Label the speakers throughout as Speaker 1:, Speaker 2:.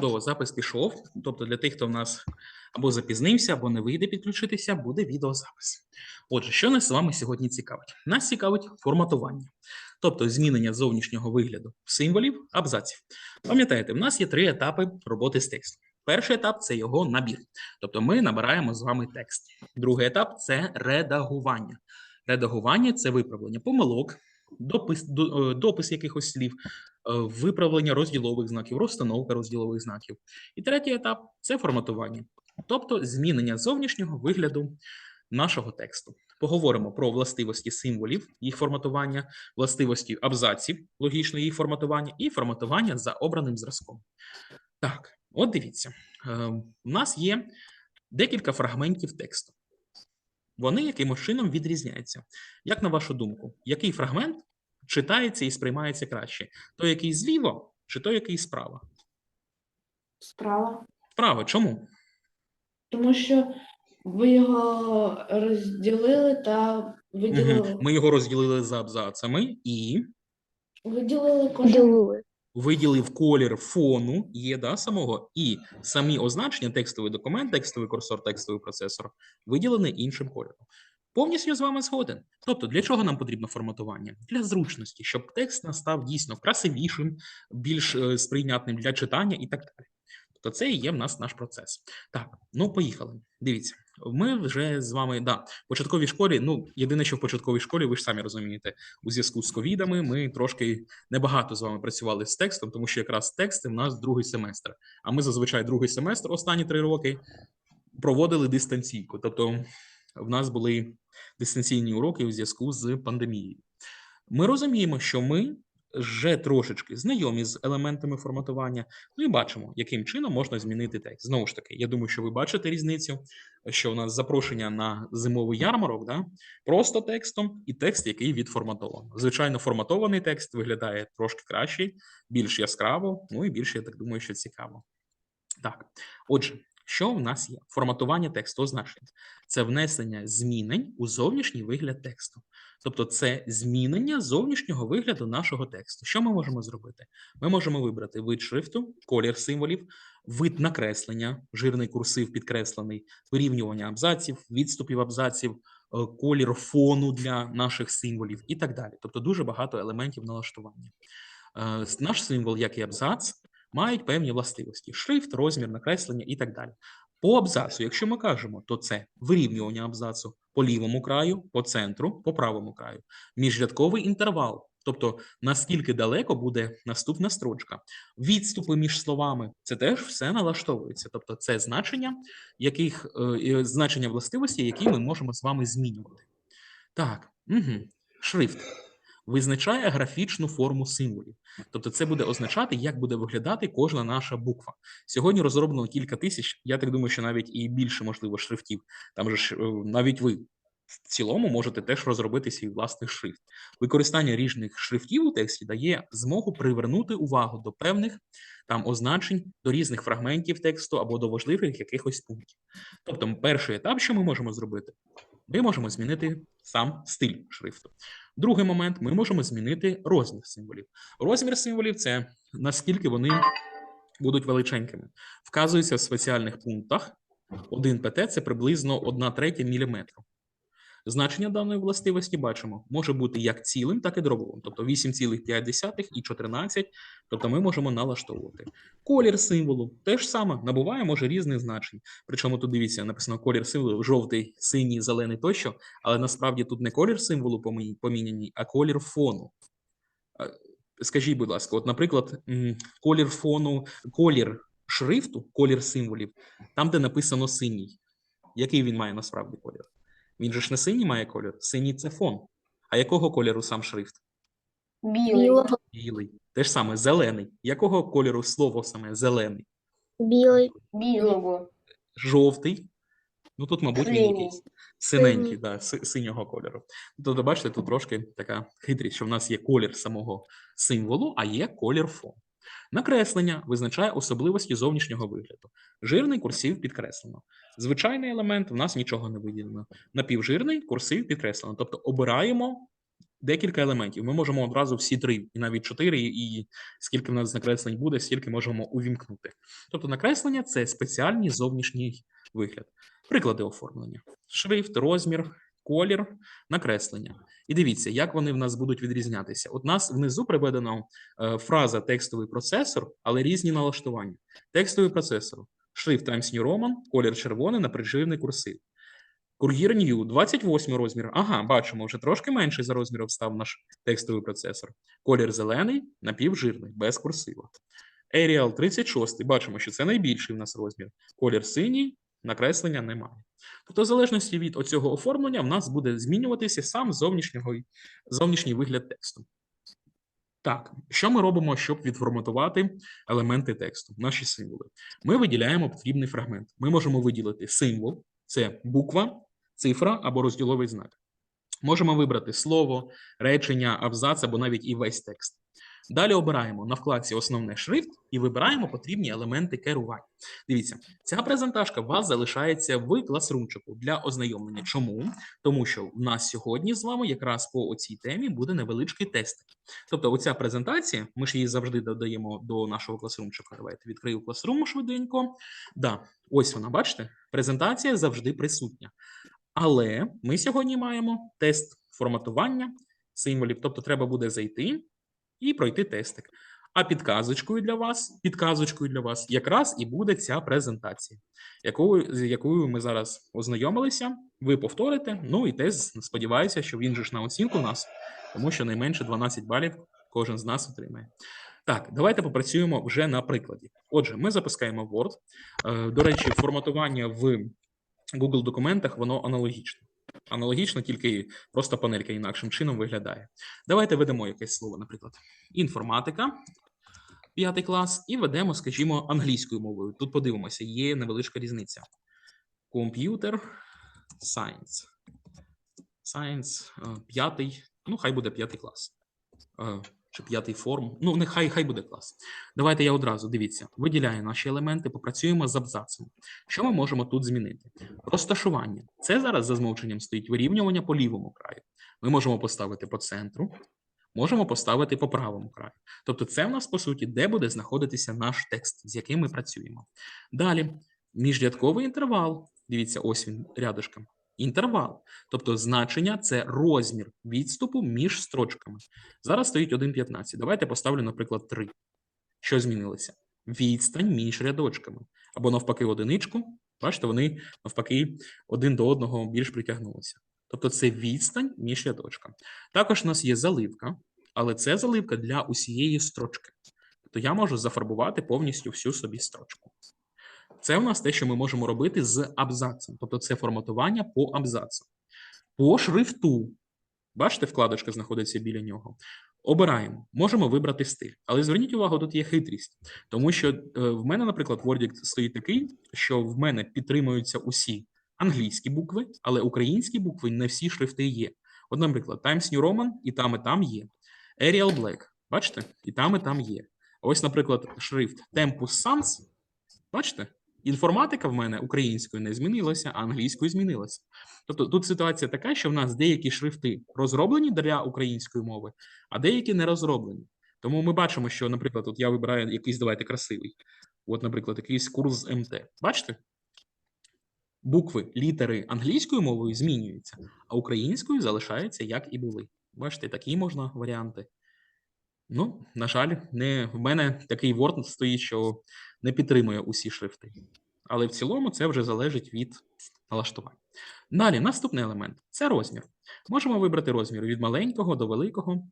Speaker 1: чудово, запис пішов. Тобто для тих, хто в нас або запізнився, або не вийде підключитися, буде відеозапис. Отже, що нас з вами сьогодні цікавить? Нас цікавить форматування, тобто змінення зовнішнього вигляду символів, абзаців. Пам'ятаєте, в нас є три етапи роботи з текстом. Перший етап це його набір, тобто ми набираємо з вами текст. Другий етап це редагування. Редагування це виправлення помилок, допис, е, допис якихось слів, виправлення розділових знаків, розстановка розділових знаків. І третій етап це форматування, тобто змінення зовнішнього вигляду нашого тексту. Поговоримо про властивості символів, їх форматування, властивості абзаців, логічне їх форматування і форматування за обраним зразком. Так, от дивіться, е, у нас є декілька фрагментів тексту. Вони якимось чином відрізняються. Як на вашу думку, який фрагмент читається і сприймається краще? Той, який зліва, чи той, який справа?
Speaker 2: Справа.
Speaker 1: Справа, чому?
Speaker 2: Тому що ви його розділили та виділили.
Speaker 1: Мгм. Ми його розділили за абзацами і
Speaker 2: Виділили кожен.
Speaker 1: Виділив колір фону, є да, самого, і самі означення, текстовий документ, текстовий курсор, текстовий процесор виділені іншим кольором. Повністю з вами згоден. Тобто, для чого нам потрібно форматування? Для зручності, щоб текст настав дійсно красивішим, більш е, сприйнятним для читання і так далі. Тобто, це і є в нас наш процес. Так, ну поїхали. Дивіться, ми вже з вами да, в початковій школі. Ну, єдине, що в початковій школі, ви ж самі розумієте, у зв'язку з ковідами ми трошки небагато з вами працювали з текстом, тому що якраз тексти в нас другий семестр. А ми зазвичай другий семестр, останні три роки, проводили дистанційку. Тобто, в нас були дистанційні уроки у зв'язку з пандемією. Ми розуміємо, що ми вже трошечки знайомі з елементами форматування, ну і бачимо, яким чином можна змінити текст. Знову ж таки, я думаю, що ви бачите різницю, що у нас запрошення на зимовий ярмарок, да? просто текстом і текст, який відформатовано. Звичайно, форматований текст виглядає трошки краще, більш яскраво, ну і більш, я так думаю, що цікаво. Так, отже, що в нас є? Форматування тексту означення. Це внесення змінень у зовнішній вигляд тексту. Тобто, це змінення зовнішнього вигляду нашого тексту. Що ми можемо зробити? Ми можемо вибрати вид шрифту, колір символів, вид накреслення, жирний курсив підкреслений, вирівнювання абзаців, відступів абзаців, е, колір фону для наших символів і так далі. Тобто, дуже багато елементів налаштування. Е, Наш символ, як і абзац, мають певні властивості: шрифт, розмір, накреслення і так далі. По абзацу, якщо ми кажемо, то це вирівнювання абзацу по лівому краю, по центру, по правому краю, міжрядковий інтервал. Тобто наскільки далеко буде наступна строчка, відступи між словами це теж все налаштовується. Тобто, це значення, яких е, значення властивості, які ми можемо з вами змінювати. Так, угу. шрифт визначає графічну форму символів. Тобто, це буде означати, як буде виглядати кожна наша буква. Сьогодні розроблено кілька тисяч. Я так думаю, що навіть і більше можливо шрифтів. Там же ж е, навіть ви в цілому можете теж розробити свій власний шрифт. Використання різних шрифтів у тексті дає змогу привернути увагу до певних там означень, до різних фрагментів тексту або до важливих якихось пунктів. Тобто, перший етап, що ми можемо зробити, ми можемо змінити сам стиль шрифту. Другий момент ми можемо змінити розмір символів. Розмір символів це наскільки вони будуть величенькими. Вказується в спеціальних пунктах. 1 ПТ це приблизно 1 третя міліметру. Значення даної властивості бачимо, може бути як цілим, так і дробовим, тобто 8,5 і 14, тобто ми можемо налаштовувати. Колір символу теж саме набуває може різних значень. Причому тут дивіться, написано колір символу жовтий, синій, зелений тощо, але насправді тут не колір символу помі- поміняний, а колір фону. Скажіть, будь ласка, от, наприклад, колір фону, колір шрифту, колір символів, там, де написано синій. Який він має насправді колір? Він же ж не синій має колір, синій це фон. А якого кольору сам шрифт?
Speaker 3: Білий. Білого.
Speaker 1: Білий. Те ж саме зелений. Якого кольору слово саме зелений?
Speaker 3: Білий.
Speaker 4: Білого.
Speaker 1: Жовтий. Ну тут, мабуть, він якийсь синенький, да, синього кольору. Тобто, бачите, тут трошки така хитрість, що в нас є колір самого символу, а є колір фон. Накреслення визначає особливості зовнішнього вигляду. Жирний курсив підкреслено. Звичайний елемент в нас нічого не виділено. Напівжирний курсив підкреслено. Тобто обираємо декілька елементів. Ми можемо одразу всі три, і навіть чотири, і скільки в нас накреслень буде, стільки можемо увімкнути. Тобто накреслення це спеціальний зовнішній вигляд. Приклади оформлення: шрифт, розмір, колір, накреслення. І дивіться, як вони в нас будуть відрізнятися. От нас внизу приведено е, фраза текстовий процесор, але різні налаштування. Текстовий процесор, шрифт Times New Roman, колір червоний, напряживний курсив. Кур'єр New, 28 розмір. Ага, бачимо, вже трошки менший за розміром став наш текстовий процесор. Колір зелений, напівжирний, без курсива. Arial 36, бачимо, що це найбільший в нас розмір. Колір синій, накреслення немає. Тобто, в залежності від оцього оформлення, в нас буде змінюватися сам зовнішній вигляд тексту. Так, що ми робимо, щоб відформатувати елементи тексту, наші символи? Ми виділяємо потрібний фрагмент. Ми можемо виділити символ, це буква, цифра або розділовий знак. Можемо вибрати слово, речення, абзац або навіть і весь текст. Далі обираємо на вкладці Основне шрифт і вибираємо потрібні елементи керування. Дивіться, ця презентажка у вас залишається в класрумчику для ознайомлення. Чому? Тому що в нас сьогодні з вами якраз по оцій темі буде невеличкий тест. Тобто, оця презентація, ми ж її завжди додаємо до нашого класрумчика. Давайте відкрию класрум швиденько. Да, ось вона, бачите, презентація завжди присутня. Але ми сьогодні маємо тест форматування символів, тобто треба буде зайти і пройти тестик. А підказочкою для вас, підказочкою для вас якраз і буде ця презентація, якою, з якою ми зараз ознайомилися. Ви повторите. Ну і тест, сподіваюся, що він же ж на оцінку у нас, тому що найменше 12 балів кожен з нас отримає. Так, давайте попрацюємо вже на прикладі. Отже, ми запускаємо Word. Е, До речі, форматування в Google документах воно аналогічне. Аналогічно, тільки просто панелька інакшим чином виглядає. Давайте ведемо якесь слово, наприклад, інформатика, п'ятий клас, і ведемо, скажімо, англійською мовою. Тут подивимося, є невеличка різниця. Computer Science. Science, е, п'ятий, ну, хай буде п'ятий клас. Чи п'ятий форм. Ну, нехай хай буде клас. Давайте я одразу дивіться, виділяю наші елементи, попрацюємо з абзацем. Що ми можемо тут змінити? Розташування. Це зараз за змовченням стоїть вирівнювання по лівому краю. Ми можемо поставити по центру, можемо поставити по правому краю. Тобто, це в нас по суті, де буде знаходитися наш текст, з яким ми працюємо. Далі, міжрядковий інтервал. Дивіться, ось він рядышком. Інтервал, тобто значення це розмір відступу між строчками. Зараз стоїть 1,15. Давайте поставлю, наприклад, 3. Що змінилося? Відстань між рядочками. Або навпаки, одиничку. Бачите, вони навпаки один до одного більш притягнулися. Тобто це відстань між рядочками. Також у нас є заливка, але це заливка для усієї строчки. Тобто я можу зафарбувати повністю всю собі строчку. Це у нас те, що ми можемо робити з абзацем. Тобто це форматування по абзацу. По шрифту. Бачите, вкладочка знаходиться біля нього. Обираємо, можемо вибрати стиль. Але зверніть увагу, тут є хитрість, тому що е, в мене, наприклад, Word стоїть такий, що в мене підтримуються усі англійські букви, але українські букви не всі шрифти є. От, наприклад, Times New Roman і там, і там є. Arial Black, бачите, і там, і там є. Ось, наприклад, шрифт Tempus Sans, бачите? Інформатика в мене українською не змінилася, а англійською змінилася. Тобто тут ситуація така, що в нас деякі шрифти розроблені для української мови, а деякі не розроблені. Тому ми бачимо, що, наприклад, от я вибираю якийсь, давайте красивий. От, наприклад, якийсь курс з МТ. Бачите? Букви, літери англійською мовою змінюються, а українською залишаються як і були. Бачите, такі можна варіанти. Ну, на жаль, не в мене такий Word стоїть, що не підтримує усі шрифти. Але в цілому це вже залежить від налаштувань. Далі, наступний елемент це розмір. Можемо вибрати розмір від маленького до великого.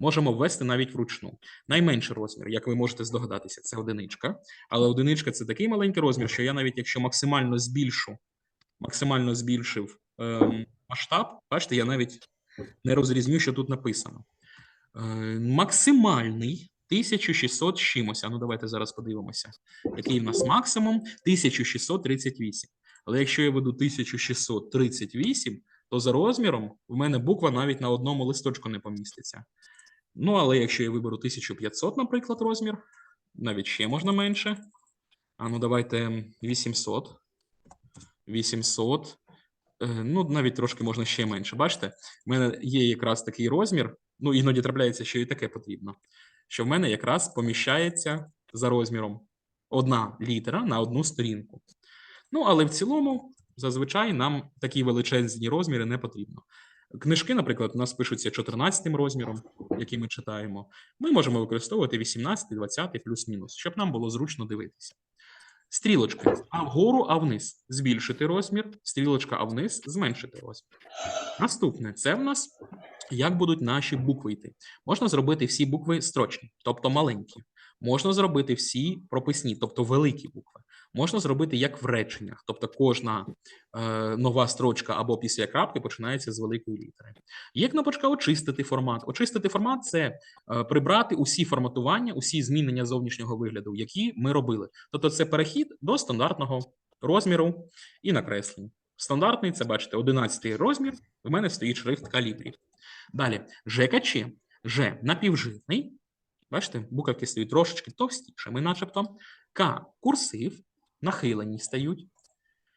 Speaker 1: Можемо ввести навіть вручну. Найменший розмір, як ви можете здогадатися, це одиничка. Але одиничка це такий маленький розмір, що я навіть якщо максимально збільшу, максимально збільшив ем, масштаб, бачите, я навіть не розрізню, що тут написано. Е, максимальний 1600 з чимось. Ну давайте зараз подивимося, який в нас максимум 1638. Але якщо я веду 1638, то за розміром в мене буква навіть на одному листочку не поміститься. Ну, але якщо я виберу 1500, наприклад, розмір, навіть ще можна менше. А ну давайте 800. 800. е, ну, навіть трошки можна ще менше. Бачите, в мене є якраз такий розмір, ну, іноді трапляється, що і таке потрібно, що в мене якраз поміщається за розміром одна літера на одну сторінку. Ну, але в цілому, зазвичай нам такі величезні розміри не потрібно. Книжки, наприклад, у нас пишуться 14 розміром, який ми читаємо. Ми можемо використовувати 18, 20 плюс-мінус, щоб нам було зручно дивитися. Стрілочки а вгору, а вниз збільшити розмір, стрілочка, а вниз зменшити розмір. Наступне це в нас як будуть наші букви йти. Можна зробити всі букви строчні, тобто маленькі. Можна зробити всі прописні, тобто великі букви. Можна зробити як в реченнях, тобто кожна е, нова строчка або після крапки починається з великої літери. Є кнопочка очистити формат. Очистити формат це е, прибрати усі форматування, усі змінення зовнішнього вигляду, які ми робили. Тобто це перехід до стандартного розміру і накреслень. Стандартний це бачите, 11 розмір. У мене стоїть шрифт калібрі. Далі ЖКЧ. Ж напівжитний. Бачите, буковки стають трошечки товстішими, начебто. К курсив, нахилені стають.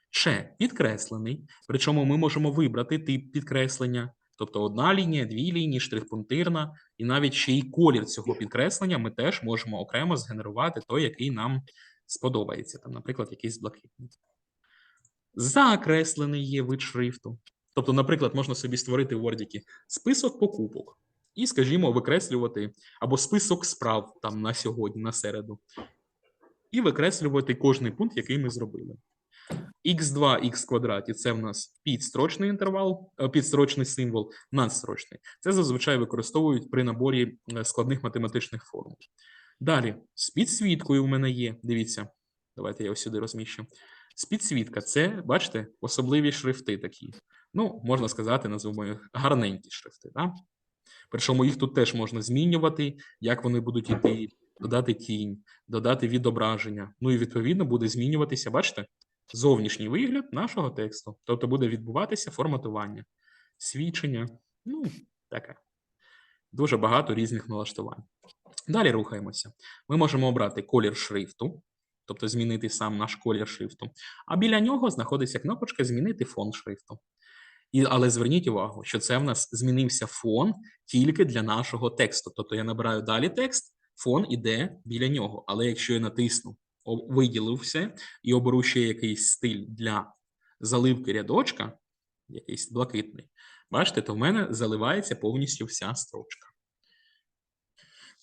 Speaker 1: Ч підкреслений. Причому ми можемо вибрати тип підкреслення. Тобто одна лінія, дві лінії, штрих-пунктирна, і навіть ще й колір цього підкреслення ми теж можемо окремо згенерувати той, який нам сподобається. Там, наприклад, якийсь блакитний. Закреслений є вид шрифту. Тобто, наприклад, можна собі створити в Word список покупок і, скажімо, викреслювати або список справ там на сьогодні, на середу, і викреслювати кожний пункт, який ми зробили. x2, x квадраті це в нас підстрочний інтервал, е, підстрочний символ, надстрочний. Це зазвичай використовують при наборі е, складних математичних формул. Далі, з підсвіткою в мене є. Дивіться, давайте я ось сюди розміщу. З підсвітка це, бачите, особливі шрифти такі. Ну, можна сказати, назвемо їх гарненькі шрифти. Да? Причому їх тут теж можна змінювати, як вони будуть йти, додати тінь, додати відображення. Ну і відповідно буде змінюватися, бачите, зовнішній вигляд нашого тексту. Тобто буде відбуватися форматування, свідчення. Ну, таке. Дуже багато різних налаштувань. Далі рухаємося. Ми можемо обрати колір шрифту, тобто змінити сам наш колір шрифту. А біля нього знаходиться кнопочка Змінити фон шрифту. І, але зверніть увагу, що це в нас змінився фон тільки для нашого тексту. Тобто я набираю далі текст, фон іде біля нього. Але якщо я натисну, о- виділив все і оберу ще якийсь стиль для заливки рядочка, якийсь блакитний, бачите, то в мене заливається повністю вся строчка.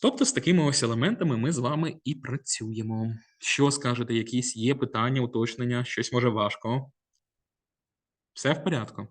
Speaker 1: Тобто з такими ось елементами ми з вами і працюємо. Що скажете, якісь є питання, уточнення, щось може важко? Все в порядку?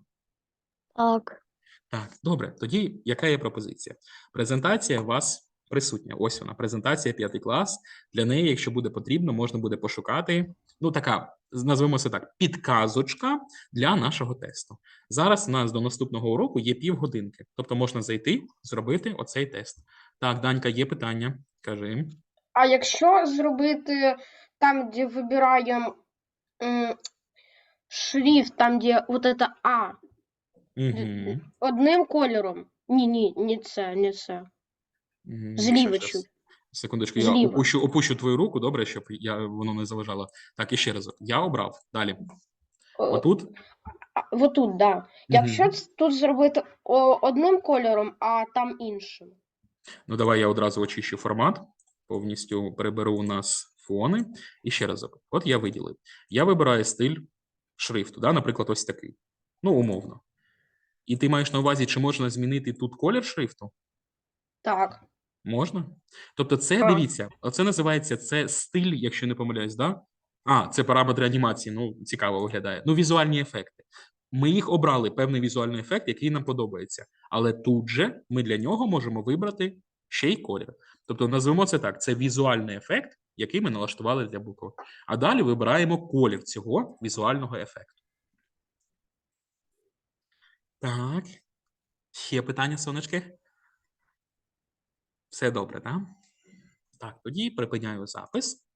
Speaker 3: Так.
Speaker 1: Так, добре. Тоді яка є пропозиція? Презентація у вас присутня. Ось вона, презентація п'ятий клас. Для неї, якщо буде потрібно, можна буде пошукати. Ну, така, назвемо це так, підказочка для нашого тесту. Зараз у нас до наступного уроку є півгодинки. Тобто можна зайти, зробити оцей тест. Так, Данька, є питання. Кажи.
Speaker 4: А якщо зробити там, де вибираємо шрифт, там, де вот это А,
Speaker 1: Угу.
Speaker 4: одним кольором. Ні, ні, не це, не це. Чуть.
Speaker 1: Секундочку, я опущу, опущу твою руку, добре, щоб я, воно не заважало. Так, і ще разок. Я обрав. Далі. Отут.
Speaker 4: а, Вот тут, да. Якщо ц- тут зробити одним кольором, а там іншим.
Speaker 1: Ну, давай я одразу очищу формат, повністю переберу у нас фони. І ще разок. От я виділив. Я вибираю стиль шрифту, да? наприклад, ось такий. Ну, умовно. І ти маєш на увазі, чи можна змінити тут колір шрифту?
Speaker 4: Так.
Speaker 1: Можна? Тобто, це
Speaker 4: Так.
Speaker 1: дивіться, оце називається це стиль, якщо не помиляюсь, да? А, це параметри анімації. Ну, цікаво виглядає. Ну, візуальні ефекти. Ми їх обрали певний візуальний ефект, який нам подобається. Але тут же ми для нього можемо вибрати ще й колір. Тобто, назвемо це так: це візуальний ефект, який ми налаштували для букви. А далі вибираємо колір цього візуального ефекту. Так. Ще питання, сонечки? Все добре, так? Так, тоді припиняю запис.